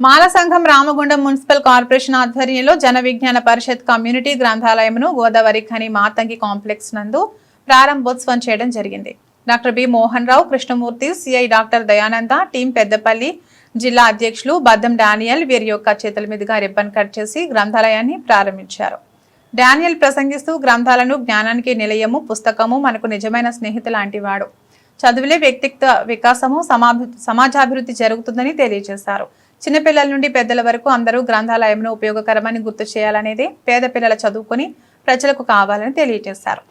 మాల సంఘం Ramagundam municipal corporation ఆధ్వర్యంలో జన విజ్ఞాన పరిషత్ community గ్రంథాలయమును గోదావరి ఖని మాతంగి కాంప్లెక్స్ నందు ప్రారంభోత్సవం చేయడం జరిగింది. Doctor B Mohan Rao Krishnamurthy CI doctor Dayananda team Peddapalli జిల్లా అధ్యక్షులు బద్దం డానియల్ వీరి యొక్క చేతుల మీదుగా రిబ్బన్ కట్ చేసి గ్రంథాలయాన్ని ప్రారంభించారు. డానియల్ ప్రసంగిస్తూ గ్రంథాలను జ్ఞానానికి నిలయము పుస్తకము మనకు నిజమైన స్నేహితు లాంటివాడు చదువులే వ్యక్తిత్వ వికాసము సమాభి సమాజాభివృద్ధి జరుగుతుందని తెలియజేశారు. చిన్నపిల్లల నుండి పెద్దల వరకు అందరూ గ్రంథాలయంను ఉపయోగకరమని గుర్తు చేయాలనేదే పేద పిల్లల చదువుకొని ప్రజలకు కావాలని తెలియజేశారు.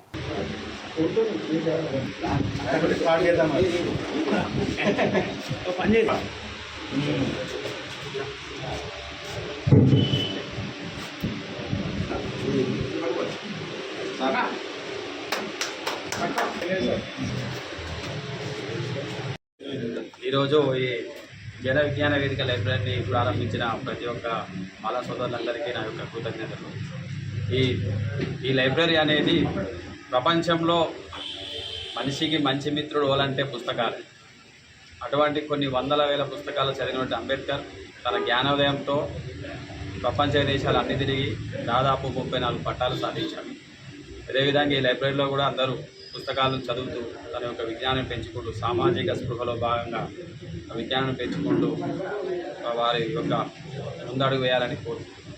ఈరోజు ఈ జన విజ్ఞాన వేదిక లైబ్రరీని ప్రారంభించిన ప్రతి ఒక్క మాలా సోదరులందరికీ నా యొక్క కృతజ్ఞతలు. ఈ ఈ లైబ్రరీ అనేది ప్రపంచంలో మనిషికి మంచి మిత్రుడు ఓలంటే పుస్తకాలు. అటువంటి కొన్ని వందల వేల పుస్తకాలు చదివినటువంటి అంబేద్కర్ తన జ్ఞానోదయంతో ప్రపంచ దేశాలు అన్ని తిరిగి దాదాపు ముప్పై నాలుగు పట్టాలు సాధించాడు. అదేవిధంగా ఈ లైబ్రరీలో కూడా అందరూ పుస్తకాలు చదువుతూ తన యొక్క విజ్ఞానం పెంచుకుంటూ సామాజిక స్పృహలో భాగంగా విజ్ఞానం పెంచుకుంటూ వారి యొక్క ముందడుగు వేయాలని కోరుకుంటున్నాను.